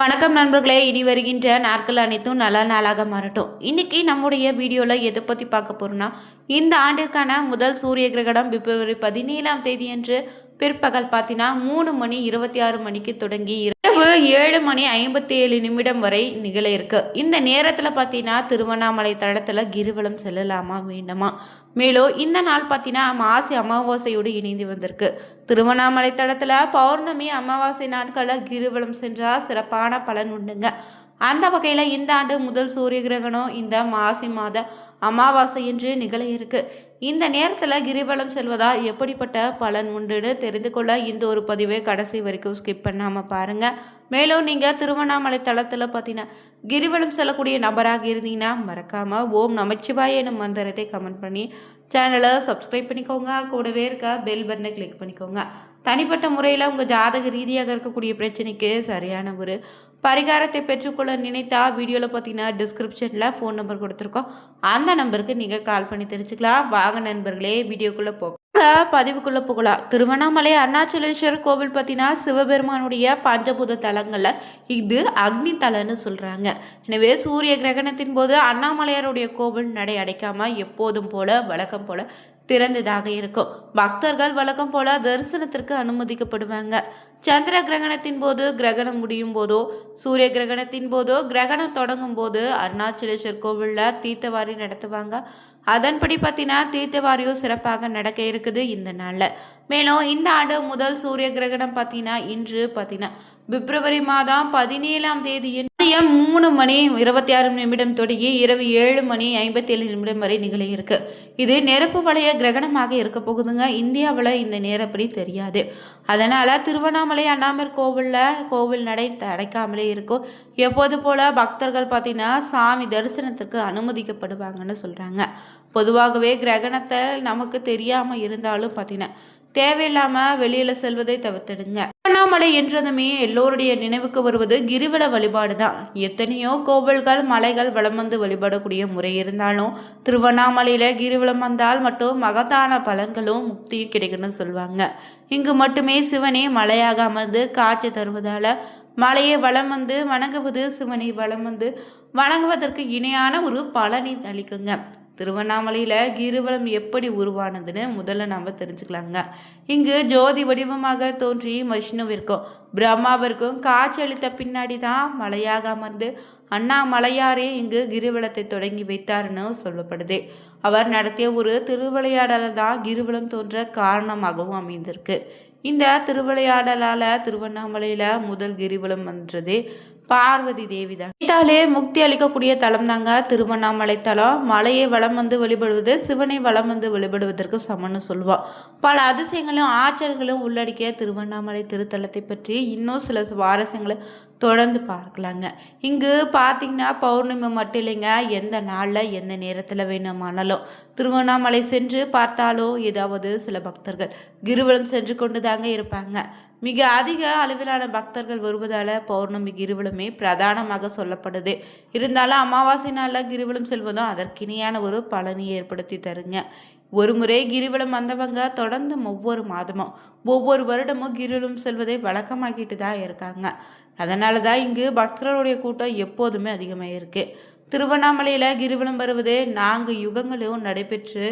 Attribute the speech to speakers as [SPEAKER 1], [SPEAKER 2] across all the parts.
[SPEAKER 1] வணக்கம் நண்பர்களே இனி வருகின்ற நாட்கள் அனைத்தும் நல்ல நாளாக மாறட்டும். இன்றைக்கி நம்முடைய வீடியோவில் எதை பற்றி பார்க்க போகிறோன்னா இந்த ஆண்டிற்கான முதல் சூரிய கிரகணம் பிப்ரவரி பதினேழாம் தேதியன்று பிற்பகல் பார்த்தீங்கன்னா மூணு மணி இருபத்தி ஆறு மணிக்கு தொடங்கி இரவு ஏழு மணி ஐம்பத்தி ஏழு நிமிடம் வரை நிகழ இருக்கு. இந்த நேரத்தில் பார்த்தீங்கன்னா திருவண்ணாமலை தடத்தில் கிரிவலம் செல்லலாமா வேண்டாமா? மேலும் இந்த நாள் பார்த்தீங்கன்னா மாசி அமாவாசையோடு இணைந்து வந்திருக்கு. திருவண்ணாமலை தடத்தில் பௌர்ணமி அமாவாசை நாட்களில் கிரிவலம் சென்றால் சிறப்பான பலன் உண்டுங்க. அந்த வகையில் இந்த ஆண்டு முதல் சூரிய கிரகணம் இந்த மாசி மாத அமாவாசை என்று நிகழ இருக்கு. இந்த நேரத்தில் கிரிவலம் செல்வதால் எப்படிப்பட்ட பலன் உண்டுன்னு தெரிந்து கொள்ள இந்த ஒரு பதிவை கடைசி வரைக்கும் ஸ்கிப் பண்ணாமல் பாருங்கள் மேலும் நீங்கள் திருவண்ணாமலை தளத்தில் பார்த்தீங்கன்னா கிரிவலம் செல்லக்கூடிய நபராக இருந்தீங்கன்னா மறக்காமல் ஓம் நமச்சிவாய எனும் மந்திரத்தை கமெண்ட் பண்ணி சேனலை சப்ஸ்கிரைப் பண்ணிக்கோங்க. கூடவே இருக்க பெல் பட்டனை கிளிக் பண்ணிக்கோங்க. தனிப்பட்ட முறையில் உங்கள் ஜாதக ரீதியாக இருக்கக்கூடிய பிரச்சனைக்கு சரியான ஒரு பரிகாரத்தை பெற்றுக்கொள்ள நினைத்தா வீடியோவில் பார்த்தீங்கன்னா டிஸ்கிரிப்ஷனில் ஃபோன் நம்பர் கொடுத்துருக்கோம். அந்த நம்பருக்கு நீங்கள் கால் பண்ணி தெரிஞ்சுக்கலாம். வாங்க நண்பர்களே வீடியோக்குள்ளே போக பதிவுக்குள்ளே போகலாம். திருவண்ணாமலை அருணாச்சலேஸ்வரர் கோவில் பார்த்தீங்கன்னா சிவபெருமானுடைய பஞ்சபூத தலங்களில் இது அக்னி தலன்னு சொல்கிறாங்க எனவே சூரிய கிரகணத்தின் போது அண்ணாமலையாருடைய கோவில் நடை அடைக்காமல் எப்போதும் போல வழக்கம் போல திறந்ததாக இருக்கும். பக்தர்கள் வழக்கம் போல தரிசனத்திற்கு அனுமதிக்கப்படுவாங்க. சந்திர கிரகணத்தின் போது கிரகணம் முடியும் போதோ சூரிய கிரகணத்தின் போதோ கிரகணம் தொடங்கும் போது அருணாச்சலேஸ்வர் கோவிலில் தீர்த்தவாரி நடத்துவாங்க. அதன்படி பார்த்தீங்கன்னா தீர்த்தவாரியும் சிறப்பாக நடக்க இருக்குது இந்த நாளில். மேலும் இந்த ஆண்டு முதல் சூரிய கிரகணம் பார்த்தீங்கன்னா இன்று பார்த்தீங்கன்னா பிப்ரவரி மாதம் பதினேழாம் தேதியின் மதியம் மூணு மணி இருபத்தி ஆறு நிமிடம் தொடங்கி இரவு ஏழு மணி ஐம்பத்தி ஏழு நிமிடம் வரை நிகழியிருக்கு இது நெருப்பு வளைய கிரகணமாக இருக்க போகுதுங்க. இந்தியாவில் இந்த நேரப்படி தெரியாது. அதனால் திருவண்ணாமலை அண்ணாமர் கோவிலில் கோவில் நடை அடைக்காமலே இருக்கும். எப்போது போல் பக்தர்கள் பார்த்தீங்கன்னா சாமி தரிசனத்துக்கு அனுமதிக்கப்படுவாங்கன்னு சொல்கிறாங்க. பொதுவாகவே கிரகணத்தை நமக்கு தெரியாமல் இருந்தாலும் பார்த்தீங்கன்னா தேவையில்லாமல் வெளியில் செல்வதை தவிர்த்திடுங்க. திருவண்ணாமலை என்றதுமே எல்லோருடைய நினைவுக்கு வருவது கிரிவல வழிபாடு தான் எத்தனையோ கோவில்கள் மலைகள் வளம் வந்து வழிபடக்கூடிய முறை இருந்தாலும் திருவண்ணாமலையில் கிரிவலம் வந்தால் மட்டும் மகத்தான பலன்களும் முக்தியும் கிடைக்குன்னு சொல்லுவாங்க இங்கு மட்டுமே சிவனே மலையாக அமர்ந்து காட்சி தருவதால் மலையை வளம் வந்து வணங்குவது சிவனை வளம் வந்து வணங்குவதற்கு இணையான ஒரு பலனை அளிக்குங்க. திருவண்ணாமலையில் கிரிவலம் எப்படி உருவானதுன்னு முதல்ல நம்ம தெரிஞ்சுக்கலாங்க. இங்கு ஜோதி வடிவமாக தோன்றி விஷ்ணுவிற்கும் பிரம்மாவிற்கும் காட்சியளித்த பின்னாடி தான் மலையாக அமர்ந்து அண்ணாமலையாரே இங்கு கிரிவலத்தை தொடங்கி வைத்தார்னு சொல்லப்படுது. அவர் நடத்திய ஒரு திருவிளையாடலை தான் கிரிவலம் தோன்ற காரணமாகவும் அமைந்திருக்கு. இந்த திருவிளையாடலால் திருவண்ணாமலையில் முதல் கிரிவலம் வந்தது. பார்வதி தேவி தான் முக்தி அளிக்கக்கூடிய தலம் தாங்க திருவண்ணாமலை தலம். மலையை வளம் வந்து வழிபடுவது சிவனை வளம் வந்து வழிபடுவதற்கு சமன்னு சொல்லுவோம் பல அதிசயங்களும் ஆற்றல்களும் உள்ளடக்கிய திருவண்ணாமலை திருத்தலத்தை பற்றி இன்னும் சில சுவாரஸ்யங்களை தொடர்ந்து பார்க்கலாங்க. இங்கு பார்த்தீங்கன்னா பௌர்ணமி மட்டும் இல்லைங்க. எந்த நாளில் எந்த நேரத்தில் வேணுமானாலும் திருவண்ணாமலை சென்று பார்த்தாலோ ஏதாவது சில பக்தர்கள் கிருவலம் சென்று கொண்டு தாங்க இருப்பாங்க. மிக அதிக அளவிலான பக்தர்கள் வருவதால் பௌர்ணமி கிருவலமே பிரதானமாக சொல்லப்படுது. இருந்தாலும் அமாவாசை நாளில் கிருவலம் செல்வதும் அதற்கிணையான ஒரு பலனை ஏற்படுத்தி தருங்க. ஒரு முறை கிரிவலம் வந்தவங்க தொடர்ந்து ஒவ்வொரு மாதமும் ஒவ்வொரு வருடமும் கிரிவலம் செல்வதை வழக்கமாக்கிட்டு தான் இருக்காங்க. அதனால தான் இங்கு பக்தர்களுடைய கூட்டம் எப்போதுமே அதிகமாக இருக்குது திருவண்ணாமலையில் கிரிவலம் வருவது நான்கு யுகங்களும் நடைபெற்று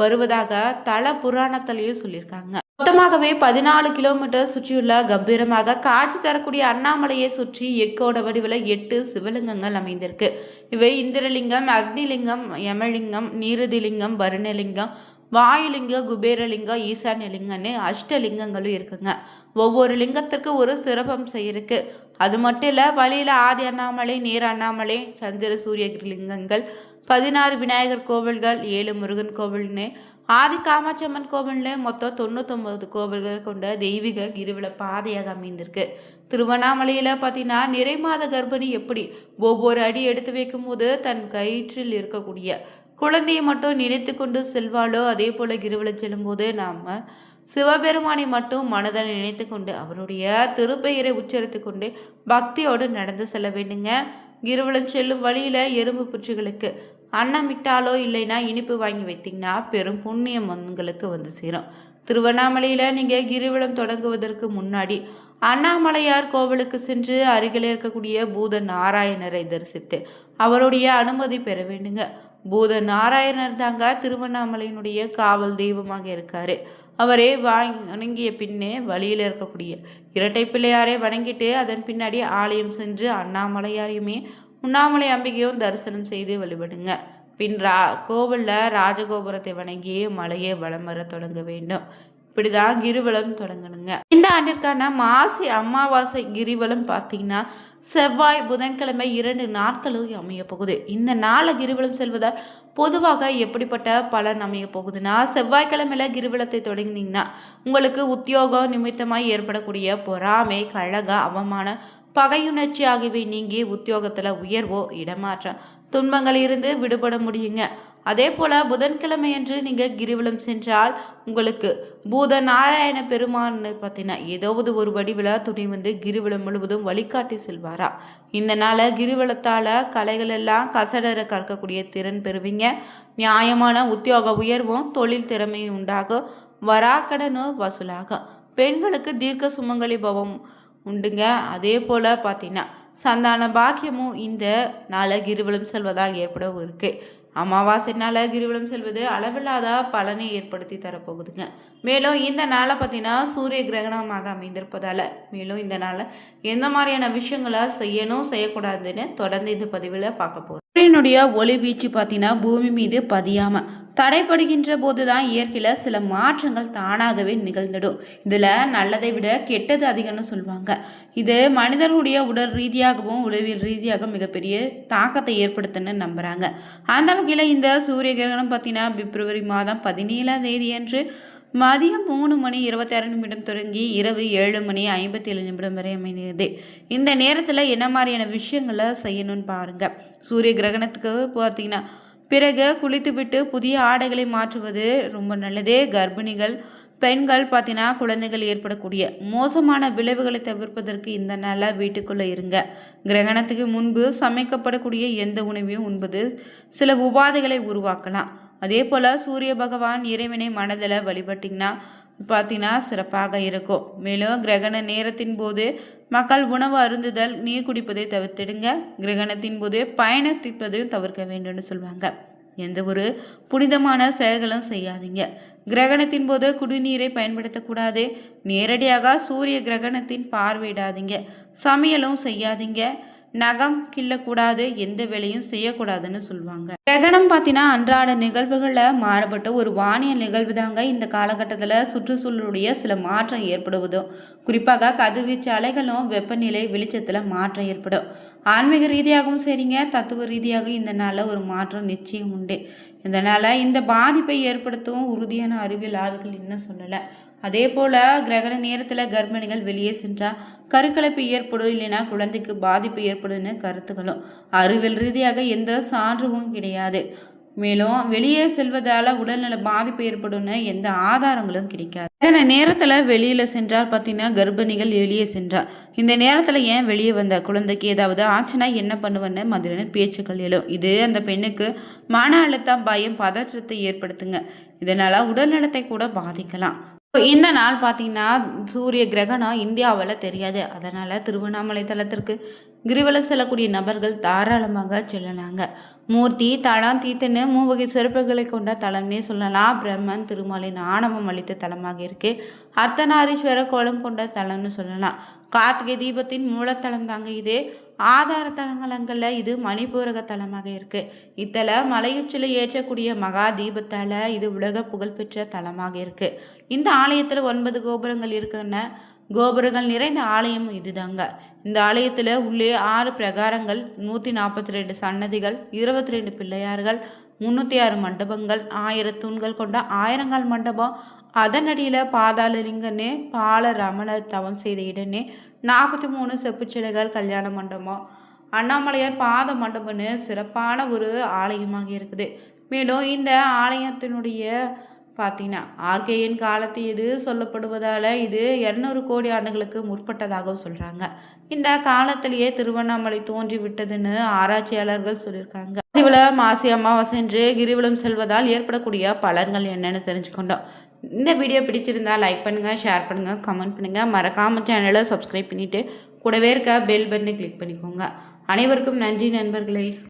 [SPEAKER 1] வருவதாக தல புராணத்திலையும் சொல்லியிருக்காங்க. மொத்தமாகவே பதினாலு கிலோமீட்டர் சுற்றியுள்ள கம்பீரமாக காட்சி தரக்கூடிய அண்ணாமலையை சுற்றி எக்கோட வடிவில் எட்டு சிவலிங்கங்கள் அமைந்திருக்கு. இவை இந்திரலிங்கம் அக்னிலிங்கம் யமலிங்கம் நீருதிலிங்கம் வருணலிங்கம் வாயுலிங்க குபேரலிங்கம் ஈசான்யலிங்கம்னு அஷ்டலிங்கங்களும் இருக்குங்க. ஒவ்வொரு லிங்கத்திற்கு ஒரு சிறப்பம்சம் இருக்கு. அது மட்டும் இல்லை வழியில் ஆதி அண்ணாமலை நீர் அண்ணாமலை சந்திர சூரியகிரி லிங்கங்கள் பதினாறு விநாயகர் கோவில்கள் ஏழு முருகன் கோவில்னு ஆதி காமாட்சியம்மன் கோவில்னு மொத்தம் தொண்ணூத்தொம்பது கோவில்கள் கொண்ட தெய்வீக கிரிவல பாதையாக அமைந்திருக்கு. திருவண்ணாமலையில் பார்த்தீங்கன்னா நிறை மாத கர்ப்பிணி எப்படி ஒவ்வொரு அடி எடுத்து வைக்கும் போது தன் கயிற்றில் இருக்கக்கூடிய குழந்தையை மட்டும் நினைத்து கொண்டு செல்வாளோ? அதே போல் கிருவில செல்லும்போது நாம் சிவபெருமானை மட்டும் மனதில் நினைத்து கொண்டு அவருடைய திருப்பெயரை உச்சரித்து கொண்டு பக்தியோடு நடந்து செல்ல வேண்டுங்க. கிருவலம் செல்லும் வழியில் எறும்பு பூச்சிகளுக்கு அன்னமிட்டாலோ இல்லைன்னா இனிப்பு வாங்கி வைத்தீங்கன்னா பெரும் புண்ணியம் உங்களுக்கு வந்து சேரும். திருவண்ணாமலையில் நீங்கள் கிரிவலம் தொடங்குவதற்கு முன்னாடி அண்ணாமலையார் கோவிலுக்கு சென்று அருகில் இருக்கக்கூடிய பூத நாராயணரை தரிசித்து அவருடைய அனுமதி பெற வேண்டுங்க. பூத நாராயணர் தாங்க திருவண்ணாமலையினுடைய காவல் தெய்வமாக இருக்காரு. அவரே வாங்கி வணங்கிய பின்னே வழியில் இருக்கக்கூடிய இரட்டை பிள்ளையாரே வணங்கிட்டு அதன் பின்னாடி ஆலயம் சென்று அண்ணாமலையாரையுமே உண்ணாமலை அம்பிகையும் தரிசனம் செய்து வழிபடுங்க. பின் ரா கோவிலில் ராஜகோபுரத்தை வணங்கி மலையை வலம் வர தொடங்க வேண்டும். இப்படிதான் கிரிவலம் தொடங்கணுங்க. இந்த ஆண்டிற்கான மாசி அமாவாசை கிரிவலம் பார்த்தீங்கன்னா செவ்வாய் புதன்கிழமை இரண்டு நாட்களும் அமைய போகுது. இந்த நாளை கிரிவலம் செல்வதால் பொதுவாக எப்படிப்பட்ட பலன் அமைய போகுதுன்னா செவ்வாய்க்கிழமையில கிரிவலத்தை தொடங்கினீங்கன்னா உங்களுக்கு உத்தியோகம் நிமித்தமாய் ஏற்படக்கூடிய பொறாமை கழக அவமான பகையுணர்ச்சி ஆகியவை நீங்கி உத்தியோகத்தில் உயர்வோ இடமாற்றம் துன்பங்களிலிருந்து விடுபட முடியுங்க. அதே போல் புதன்கிழமையன்று நீங்கள் கிரிவலம் சென்றால் உங்களுக்கு பூத நாராயண பெருமான்னு பார்த்தீங்கன்னா ஏதாவது ஒரு வடிவில் துணை வந்து கிரிவலம் முழுவதும் வழிகாட்டி செல்வாரா? இந்த நாளை கிரிவலத்தால் கலைகள் எல்லாம் கசடர கற்கக்கூடிய திறன் பெறுவீங்க. நியாயமான உத்தியோக உயர்வும் தொழில் திறமையும் உண்டாகும். வராக்கடனும் வசூலாகும் பெண்களுக்கு தீர்க்க சுமங்கலி பவம் உண்டுங்க. அதே போல் பார்த்தீங்கன்னா சந்தான பாக்கியமும் இந்த நாளை கிரிவலம் செல்வதால் ஏற்படவும் இருக்குது அமாவாசை நாள் கிரிவலம் செல்வது அளவில்லாத பலனை ஏற்படுத்தி தரப்போகுதுங்க. மேலும் இந்த நாளை பார்த்தீங்கன்னா சூரிய கிரகணமாக அமைந்திருப்பதால் மேலும் இந்த நாளில் எந்த மாதிரியான விஷயங்களை செய்யணும் செய்யக்கூடாதுன்னு தொடர்ந்து இந்த பதிவில் பார்க்க போகிறோம் சூரியனுடைய ஒளி வீச்சு பார்த்தீங்கன்னா பூமி மீது பதியாமல் தடைப்படுகின்ற போது தான் இயற்கையில் சில மாற்றங்கள் தானாகவே நிகழ்ந்துடும். இதில் நல்லதை விட கெட்டது அதிகம்னு சொல்லுவாங்க. இது மனிதர்களுடைய உடல் ரீதியாகவும் உளவியல் ரீதியாக மிகப்பெரிய தாக்கத்தை ஏற்படுத்துன்னு நம்புகிறாங்க அந்த வகையில் இந்த சூரிய கிரகணம் பார்த்தீங்கன்னா பிப்ரவரி மாதம் பதினேழாம் தேதி அன்று மதியம் மூணு மணி இருபத்தி ஆறு நிமிடம் தொடங்கி இரவு ஏழு மணி ஐம்பத்தி ஏழு நிமிடம் வரை அமைந்தது. இந்த நேரத்தில் என்ன மாதிரியான விஷயங்களை செய்யணும்னு பாருங்கள் சூரிய கிரகணத்துக்கு பார்த்தீங்கன்னா பிறகு குளித்துவிட்டு புதிய ஆடைகளை மாற்றுவது ரொம்ப நல்லது. கர்ப்பிணிகள் பெண்கள் பார்த்தீங்கன்னா குழந்தைகள் ஏற்படக்கூடிய மோசமான விளைவுகளை தவிர்ப்பதற்கு இந்த நாளாக வீட்டுக்குள்ளே இருங்க. கிரகணத்துக்கு முன்பு சமைக்கப்படக்கூடிய எந்த உணவையும் உண்பது சில உபாதைகளை உருவாக்கலாம். அதே போல் சூரிய பகவான் இறைவனை மனதில் வழிபட்டிங்கன்னா பார்த்தீங்கன்னா சிறப்பாக இருக்கும். மேலும் கிரகண நேரத்தின் போது மக்கள் உணவு அருந்துதல் நீர் குடிப்பதை தவிர்த்திடுங்க. கிரகணத்தின் போது பயணத்திப்பதையும் தவிர்க்க வேண்டும்னு சொல்லுவாங்க எந்த ஒரு புனிதமான செயல்களும் செய்யாதீங்க. கிரகணத்தின் போது குடிநீரை பயன்படுத்தக்கூடாது. நேரடியாக சூரிய கிரகணத்தின் பார்வையிடாதீங்க. சமையலும் செய்யாதீங்க. நகம் கிள்ளக்கூடாது எந்த வேலையும் செய்யக்கூடாதுன்னு சொல்லுவாங்க கிரகணம் பார்த்தீங்கன்னா அன்றாட நிகழ்வுகளில் மாறுபட்ட ஒரு வானிய நிகழ்வு தாங்க இந்த காலகட்டத்தில் சுற்றுச்சூழலுடைய சில மாற்றம் ஏற்படுவதும் குறிப்பாக கதிர்வீச்சு அலைகளும் வெப்பநிலை வெளிச்சத்தில் மாற்றம் ஏற்படும். ஆன்மீக ரீதியாகவும் சரிங்க தத்துவ ரீதியாக இந்த நாளில் ஒரு மாற்றம் நிச்சயம் உண்டு. இதனால் இந்த பாதிப்பை ஏற்படுத்தவும் உறுதியான அறிவியல் ஆய்வுகள் இன்னும் சொல்லலை. அதே போல் கிரகண நேரத்தில் கர்ப்பிணிகள் வெளியே சென்றால் கருக்கலைப்பு ஏற்படும் இல்லைன்னா குழந்தைக்கு பாதிப்பு ஏற்படும்னு கருத்துக்களும் அறிவியல் ரீதியாக எந்த சான்றும் கிடையாது. மேலும் வெளியே செல்வதால் உடல்நல பாதிப்பு ஏற்படும்னு எந்த ஆதாரங்களும் கிடைக்காது. கிரகண நேரத்தில் வெளியில் சென்றால் பார்த்தீங்கன்னா கர்ப்பிணிகள் வெளியே சென்றால் இந்த நேரத்தில் ஏன் வெளியே வந்த? குழந்தைக்கு ஏதாவது ஆச்சுன்னா என்ன பண்ணுவேன்னு மாதிரியான பேச்சுக்கள் எழும். இது அந்த பெண்ணுக்கு மன அழுத்தம் பயம் பதற்றத்தை ஏற்படுத்துங்க. இதனால் உடல்நலத்தை கூட பாதிக்கலாம். இந்த நாள் பார்த்தீங்கன்னா சூரிய கிரகணம் இந்தியாவில் தெரியாது. அதனால் திருவண்ணாமலை தலத்திற்கு கிரிவலம் செல்லக்கூடிய நபர்கள் தாராளமாக செல்லலாங்க. மூர்த்தி தளம் தீத்துன்னு மூவகை சிறப்புகளை கொண்ட தலம்னே சொல்லலாம். பிரம்மன் திருமலின் ஆணவம் அளித்த தலமாக இருக்கு. அர்த்தநாரீஸ்வர கோலம் கொண்ட தலம்னு சொல்லலாம். கார்த்திகை தீபத்தின் மூலத்தலம் தாங்க இது. ஆதார தலங்களில் இது மணிப்பூரக தலமாக இருக்குது இத்தல மலையுச்சில ஏற்றக்கூடிய மகா தீபத்தால் இது உலக புகழ்பெற்ற தலமாக இருக்குது இந்த ஆலயத்தில் ஒன்பது கோபுரங்கள் இருக்குன்னு கோபுரங்கள் நிறைந்த ஆலயம் இதுதாங்க. இந்த ஆலயத்தில் உள்ளே ஆறு பிரகாரங்கள் நூற்றி நாற்பத்தி ரெண்டு சன்னதிகள் இருபத்தி ரெண்டு பிள்ளையார்கள் முந்நூற்றி ஆறு மண்டபங்கள் ஆயிரம் தூண்கள் கொண்ட ஆயிரங்கால் மண்டபம் அதனடியில் பாதாளலிங்கன்னு பால ரமணர் தவம் செய்த இடனே நாற்பத்தி மூணு செப்புச்சிலைகள் கல்யாண மண்டபம். அண்ணாமலையார் பாத மண்டபம்னு சிறப்பான ஒரு ஆலயமாக இருக்குது. மேலும் இந்த ஆலயத்தினுடைய பார்த்தீங்கன்னா ஆர்கேயின் காலத்து இது சொல்லப்படுவதால் இது இரநூறு கோடி ஆண்டுகளுக்கு முற்பட்டதாகவும் சொல்கிறாங்க இந்த காலத்திலேயே திருவண்ணாமலை தோன்றி விட்டதுன்னு ஆராய்ச்சியாளர்கள் சொல்லியிருக்காங்க. இவ்வளோ மாசி அமாவாசை என்று கிரிவலம் செல்வதால் ஏற்படக்கூடிய பலன்கள் என்னென்னு தெரிஞ்சுக்கொண்டோம். இந்த வீடியோ பிடிச்சிருந்தா லைக் பண்ணுங்கள் ஷேர் பண்ணுங்கள் கமெண்ட் பண்ணுங்கள் மறக்காமல் சேனலை சப்ஸ்கிரைப் பண்ணிவிட்டு கூடவே இருக்க பெல் பட்டனை கிளிக் பண்ணிக்கோங்க. அனைவருக்கும் நன்றி நண்பர்களே.